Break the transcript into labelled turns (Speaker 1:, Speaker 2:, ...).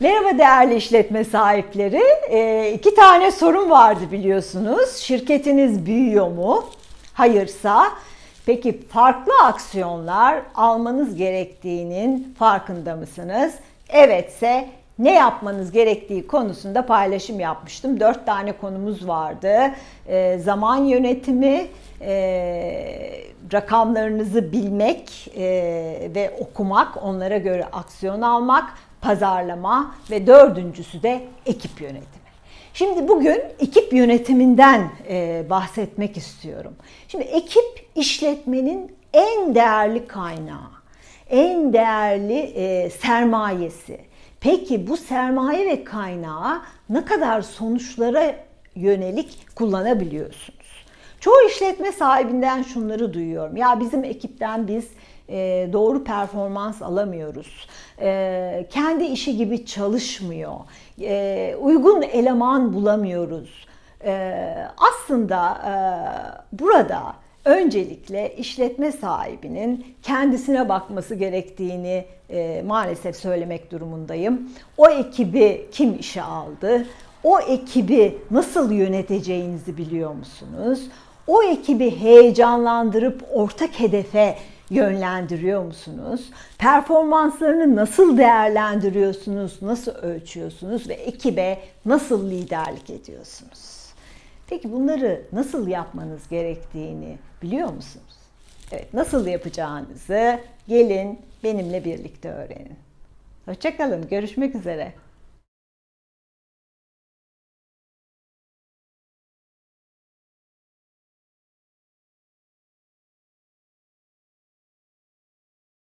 Speaker 1: Merhaba değerli işletme sahipleri. Ee, iki tane sorun vardı biliyorsunuz. Şirketiniz büyüyor mu? Hayırsa. Peki farklı aksiyonlar almanız gerektiğinin farkında mısınız? Evetse ne yapmanız gerektiği konusunda paylaşım yapmıştım. Dört tane konumuz vardı. Ee, zaman yönetimi, e, rakamlarınızı bilmek e, ve okumak, onlara göre aksiyon almak, pazarlama ve dördüncüsü de ekip yönetimi. Şimdi bugün ekip yönetiminden e, bahsetmek istiyorum. Şimdi ekip işletmenin en değerli kaynağı, en değerli e, sermayesi. Peki bu sermaye ve kaynağı ne kadar sonuçlara yönelik kullanabiliyorsunuz? Çoğu işletme sahibinden şunları duyuyorum. Ya bizim ekipten biz e, doğru performans alamıyoruz. E, kendi işi gibi çalışmıyor. E, uygun eleman bulamıyoruz. E, aslında e, burada öncelikle işletme sahibinin kendisine bakması gerektiğini e, maalesef söylemek durumundayım. O ekibi kim işe aldı? O ekibi nasıl yöneteceğinizi biliyor musunuz? O ekibi heyecanlandırıp ortak hedefe yönlendiriyor musunuz? Performanslarını nasıl değerlendiriyorsunuz? Nasıl ölçüyorsunuz ve ekibe nasıl liderlik ediyorsunuz? Peki bunları nasıl yapmanız gerektiğini biliyor musunuz? Evet, nasıl yapacağınızı gelin benimle birlikte öğrenin. Hoşçakalın, görüşmek üzere.